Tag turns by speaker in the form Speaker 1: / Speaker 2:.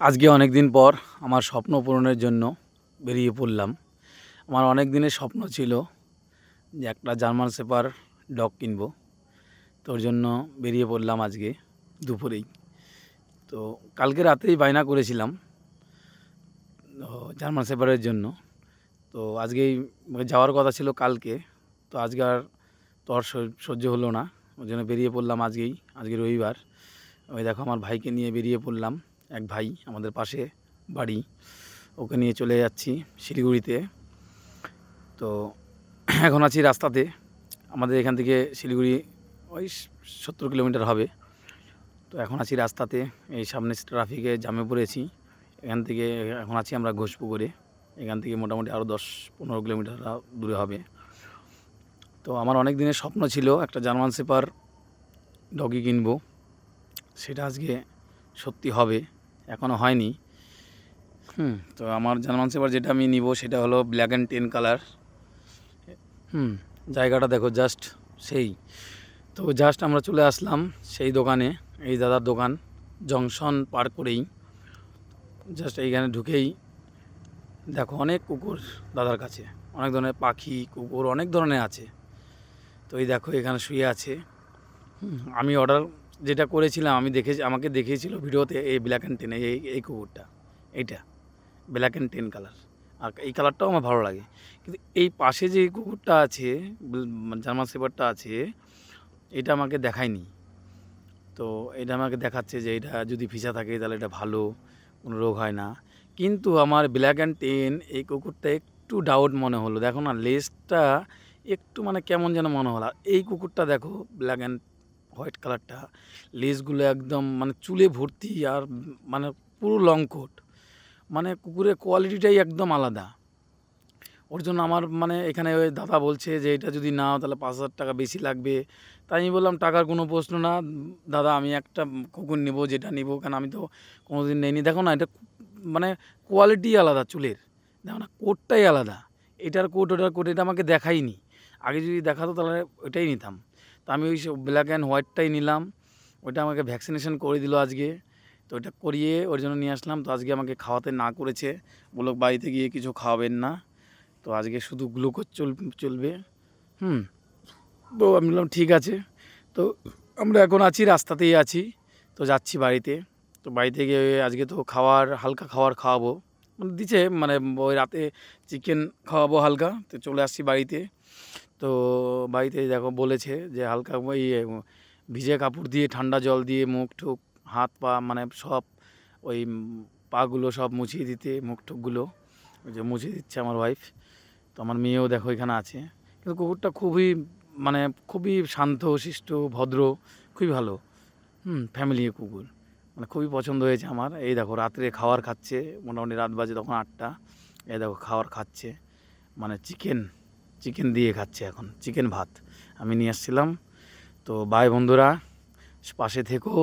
Speaker 1: আজকে অনেক দিন পর আমার স্বপ্ন পূরণের জন্য বেরিয়ে পড়লাম। আমার অনেক দিনের স্বপ্ন ছিল যে একটা জার্মান সেপার ডগ কিনবো। তোর জন্য বেরিয়ে পড়লাম আজকে দুপুরেই। তো কালকে রাতেই বায়না করেছিলাম জার্মান সেপারের জন্য। তো আজকেই যাওয়ার কথা ছিল কালকে, তো আজকে আর তো আর সহ্য- সহ্য হলো না। ওই জন্য বেরিয়ে পড়লাম আজকেই, আজকে রবিবার। ওই দেখো আমার ভাইকে নিয়ে বেরিয়ে পড়লাম। এক ভাই আমাদের পাশে বাড়ি। ওকে নিয়ে চলে যাচ্ছি শিলিগুড়িতে। তো এখন আছি রাস্তাতে। আমাদের এখান থেকে শিলিগুড়ি ওই সত্তর কিলোমিটার হবে। তো এখন আছি রাস্তাতে। এই সামনে ট্রাফিকে জামে পড়েছি। এখান থেকে এখন আছি আমরা ঘোষপুকুরে। এখান থেকে মোটামুটি আরও দশ পনেরো কিলোমিটার দূরে হবে। তো আমার অনেক দিনের স্বপ্ন ছিল একটা জার্মান সেপার ডগি কিনবো। সেটা আজকে সত্যি হবে। এখনও হয়নি। হুম। তো আমার জার্মান সেবার যেটা আমি নিব সেটা হলো ব্ল্যাক অ্যান্ড টেন কালার হুম। জায়গাটা দেখো জাস্ট সেই। তো জাস্ট আমরা চলে আসলাম সেই দোকানে এই দাদার দোকান জংশন পার করেই। জাস্ট এইখানে ঢুকেই দেখো অনেক কুকুর দাদার কাছে। অনেক ধরনের পাখি কুকুর অনেক ধরনের আছে। তো এই দেখো এখানে শুয়ে আছে। আমি অর্ডার যেটা করেছিলাম, আমি দেখে, আমাকে দেখিয়েছিল ভিডিওতে এই ব্ল্যাক অ্যান্ড টেন এই এই কুকুরটা, এইটা ব্ল্যাক অ্যান্ড টেন কালার আর এই কালারটাও আমার ভালো লাগে। কিন্তু এই পাশে যে কুকুরটা আছে জার্মান সেপারটা আছে, এটা আমাকে দেখায়নি। তো এটা আমাকে দেখাচ্ছে যে এটা যদি ফিসা থাকে, তাহলে এটা ভালো, কোনো রোগ হয় না। কিন্তু আমার ব্ল্যাক অ্যান্ড টেন এই কুকুরটা একটু ডাউট মনে হলো। দেখো না লেজটা একটু মানে কেমন যেন মনে হলো। এই কুকুরটা দেখো ব্ল্যাক অ্যান্ড হোয়াইট কালারটা। লেজগুলো একদম মানে চুলে ভর্তি আর মানে পুরো লং কোট। মানে কুকুরের কোয়ালিটিটাই একদম আলাদা। ওর জন্য আমার মানে এখানে ওই দাদা বলছে যে, এটা যদি নাও তাহলে পাঁচ হাজার টাকা বেশি লাগবে। তাই আমি বললাম, টাকার কোনো প্রশ্ন না। দাদা, আমি একটা কুকুর নেব, যেটা নেব। কেন আমি তো কোনো দিন নেইনি। দেখো না, এটা মানে কোয়ালিটি আলাদা চুলের। দেখো না, কোটটাই আলাদা। এটার কোট, ওটার কোট, এটা আমাকে দেখাইনি। আগে যদি দেখাতো তাহলে ওইটাই নিতাম। তা আমি ওই ব্ল্যাক অ্যান্ড হোয়াইটটাই নিলাম। ওইটা আমাকে ভ্যাকসিনেশন করে দিল আজকে। তো ওইটা করিয়ে ওর জন্য নিয়ে আসলাম। তো আজকে আমাকে খাওয়াতে না করেছে। বলো বাড়িতে গিয়ে কিছু খাওয়াবেন না। তো আজকে শুধু গ্লুকোজ চল, চলবে। হুম। তো আমি বললাম ঠিক আছে। তো আমরা এখন আছি, রাস্তাতেই আছি। তো যাচ্ছি বাড়িতে। তো বাড়িতে গিয়ে আজকে তো খাওয়ার, হালকা খাওয়ার খাওয়াবো। দিচ্ছে মানে ওই রাতে চিকেন খাওয়াবো হালকা, তো চলে আসছি বাড়িতে। তো বাড়িতে দেখো বলেছে যে হালকা ওই ভিজে কাপড় দিয়ে, ঠান্ডা জল দিয়ে মুখ টুক হাত পা মানে সব ওই পাগুলো সব মুছিয়ে দিতে, মুখ টুকগুলো ওই যে মুছিয়ে দিচ্ছে আমার ওয়াইফ তো আমার মেয়েও দেখো এখানে আছে। কিন্তু কুকুরটা খুবই মানে খুবই শান্ত, শিষ্ট, ভদ্র, খুবই ভালো। হুম ফ্যামিলি কুকুর। মানে খুবই পছন্দ হয়েছে আমার। এই দেখো, রাত্রে খাওয়ার খাচ্ছে, মোটামুটি রাত বাজে তখন আটটা। এই দেখো, খাওয়ার খাচ্ছে মানে চিকেন চিকেন দিয়ে খাচ্ছে এখন চিকেন ভাত। আমি নিয়ে আসছিলাম। তো ভাই বন্ধুরা, পাশে থেকো।